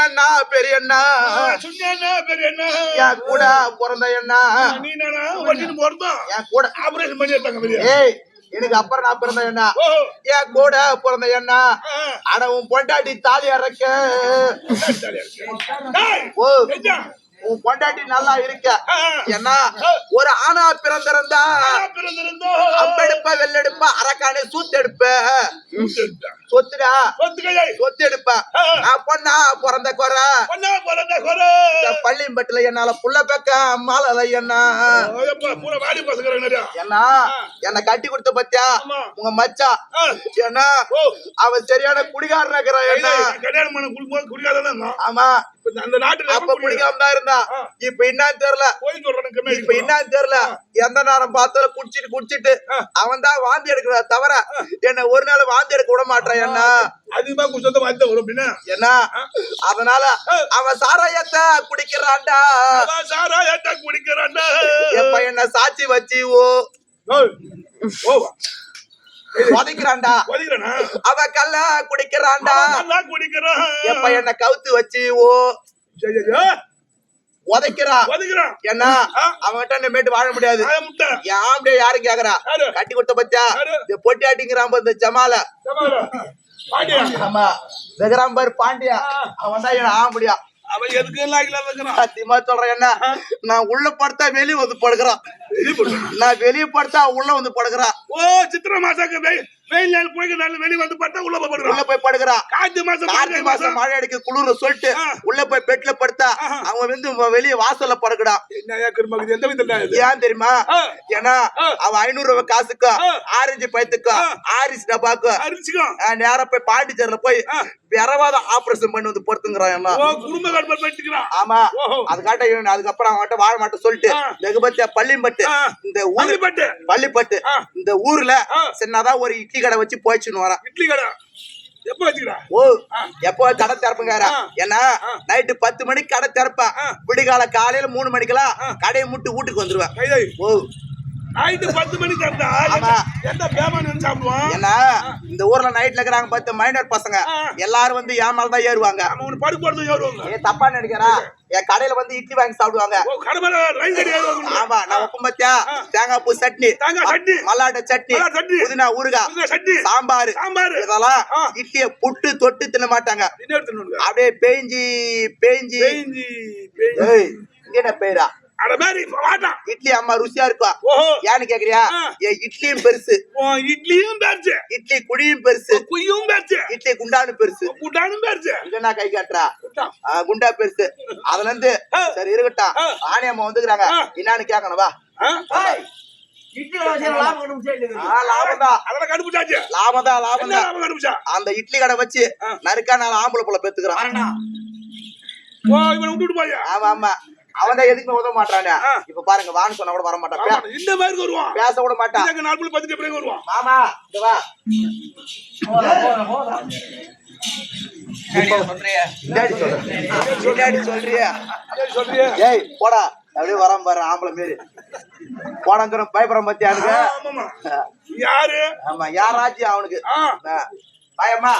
என் சின்ன பெரியண்ணா சொன்னா பெரிய என்ன என் கூட பிறந்த அண்ணா. நீ நானா வட்டின்னு போறதும் என் கூட. ஆபரேஷன் பண்ணி எடுத்தாங்க பெரிய. ஏய் எனக்கு அப்புறம் நான் பிறந்த அண்ணா. என் கூட பிறந்த அண்ணா. ஆனா உன் பொண்டாட்டி தாலி ஓ என்ன? உன் பொண்டாட்டி நல்லா இருக்க ஏன்னா ஒரு ஆணா பிறந்திருந்தா பிறந்திருந்தோ. அம்பெடுப்ப வெள்ளெடுப்ப அரக்காணி சூத்தெடுப்ப சொத்துடா. சொத்து எடுப்ப நான் பொண்ணா பிறந்த குறை பிறந்த குறை. பள்ளிம்பட்டுல என்னால புள்ள பெக்க மாலல என்ன நிறையா. என்ன என்ன கட்டி கொடுத்த பத்தியா. உங்க மச்சா ஏன்னா அவன் சரியான குடிகாரன் இருக்கிறான் என்ன கல்யாணம் பண்ண இருந்தான். ஆமா அந்த நாட்டுல அப்ப குடிக்காம தான் இருந்தான் ஆ. இப்ப என்னன்னு தெரியல. இப்ப என்னன்னு தெரியல. எந்த நேரம் பார்த்தாலும் குடிச்சிட்டு குடிச்சிட்டு அவன் தான் வாந்தி எடுக்கிறா தவிர என்ன ஒரு நாள் வாந்தி எடுக்க விட மாட்டான் என்ன அதிகமா குடிச்சத வாய்ந்த வரும் அப்படின்னா என்ன? அதனால அவன் சாராயத்தை குடிக்கிறான்டா. சாராயத்தை குடிக்கிறான்டா. எப்ப என்ன சாட்சி வச்சு ஓ உதைக்கிறான்டா? அவ கல்ல குடிக்கிறான்டா. குடிக்கிறான். எப்ப என்ன கவுத்து வச்சு ஓ உதைக்கிறான் ஒதுக்குறான். என்ன அவன்கிட்ட இனிமேட்டு வாழ முடியாது. ஆய முட்டை. என் ஆம்பளை யாரு கேக்குறா? கட்டி கொடுத்த பத்தியா? இந்த பொட்டி ஆட்டிங்கிறான் இந்த ஜமால. ஆமா. வெகுறான் பாரு பாண்டியா. அவன் தான் ஆம்படியா அவன் எதுக்கு எல்லாம் சத்தியமா சொல்றேன் என்ன? நான் உள்ள படுத்தா வெளிய வந்து படுக்கிறான். நான் வெளிய படுத்தா உள்ள வந்து படுக்கிறான். ஓ சித்திர மாசம் வெயில் நாள் போய் நாள் வெளிய வந்து பார்த்தா உள்ள போய் உள்ள போய் படுக்கிறான் காத்து மாசம் கார்த்திகை மாசம் மழை அடிக்க குளிர் சொல்லிட்டு. உள்ள போய் பெட்ல படுத்தா. அவன் வந்து வெளிய வாசல்ல படுக்கிறான் என்ன எந்த விதத்துல ஏன் தெரியுமா. ஏன்னா ஆ. அவன் ஐநூறு ரூபாய் காசுக்கும் ஆ. ஆரஞ்சு பழத்துக்கும் ஆ. ஆரிஸ் ஆ, நேரா போய் பாண்டிச்சேரியில போய். விரவாத ஆபரேஷன் பண்ணி வந்து ஓ குடும்ப பண்ணிக்கிறான் ஆமா. அதுக்காட்ட அதுக்கப்புறம் அவன்கிட்ட வாழ மாட்டேன் சொல்லிட்டு. வெகுபத்தியா பள்ளிம்பட்டு ஆ. இந்த ஊரு பள்ளிப்பட்டு பள்ளிப்பட்டு. இந்த ஊர்ல. சின்னதா ஒரு இட்லி கடை வச்சு போயிச்சுன்னு வரான் இட்லி கடை எப்ப ஓ. எப்போ கடை திறப்புங்கார ஆ. ஏன்னா. நைட்டு பத்து மணிக்கு கடை திறப்பேன் ஆ. விடிகால காலையில மூணு மணிக்கெல்லாம். கடையை முட்டு வீட்டுக்கு வந்துருவேன் ஓ நைட்டு பத்து மணி தந்தா ஆமா. எந்த பேமான் சாப்பிடுவான்? இந்த ஊர்ல நைட்ல இருக்கிறாங்க பத்து மைனர் பசங்க. எல்லாரும் வந்து ஏன் மேலதான் ஏறுவாங்க. அவன் போறது ஏறுவாங்க. ஏ தப்பா நினைக்கிறா? என் கடையில வந்து இட்லி வாங்கி சாப்பிடுவாங்க. ஆமா நான் உப்பு மத்தியா. தேங்காய் பூ சட்னி. சட்னி. மல்லாட்ட சட்னி. புதினா ஊறுகாய். சாம்பார். சாம்பார். இதெல்லாம். இட்லிய புட்டு தொட்டு தின்ன மாட்டாங்க. என்ன அப்படியே பேஞ்சி பேஞ்சி. என்ன பேரா? அட மாதிரி இட்லி அம்மா ருசியா இருக்கும் ஓஹோ. ஏன்னு கேக்குறியா. என் இட்லியும் பெருசு. இட்லியும் பேர்ச்சு இட்லி குழியும் பெருசு. குய்யும் பேர்ச்சு இட்லி குண்டானு பெருசு. கூட்டானும் பேர்ச்சு இங்க நான் கை காட்டுறா. குண்டா. பெருசு. அதுல இருந்து. சரி இருக்கட்டும். ஆ. ஆணியம்மா வந்துக்கிறாங்க. என்னன்னு கேட்கணும் வா. அந்த இட்லி கடை வச்சு. நறுக்கா நாலு ஆம்பளை புள்ள பெத்துக்கிறான். வரண்டா ஓ இவனை விட்டுட்டு போயா? ஆமா ஆமா. அவன் தான் எதுக்குமே உதவ மாட்டானே. இப்ப பாருங்க வான்னு சொன்னா கூட வர மாட்டான் இந்த மாதிரி வருவான். பேச கூட மாட்டான். நாலு புள்ள பத்துட்டு பிறகு வருவான். மாமா இங்க வா. போடா, அப்படியே வராம பாரு ஆம்பளை மாரி. போனங்கிற பயப்பட மத்தியானுங்க ஆமாமா யாரு? ஆமா யாராச்சும் அவனுக்கு. பயமா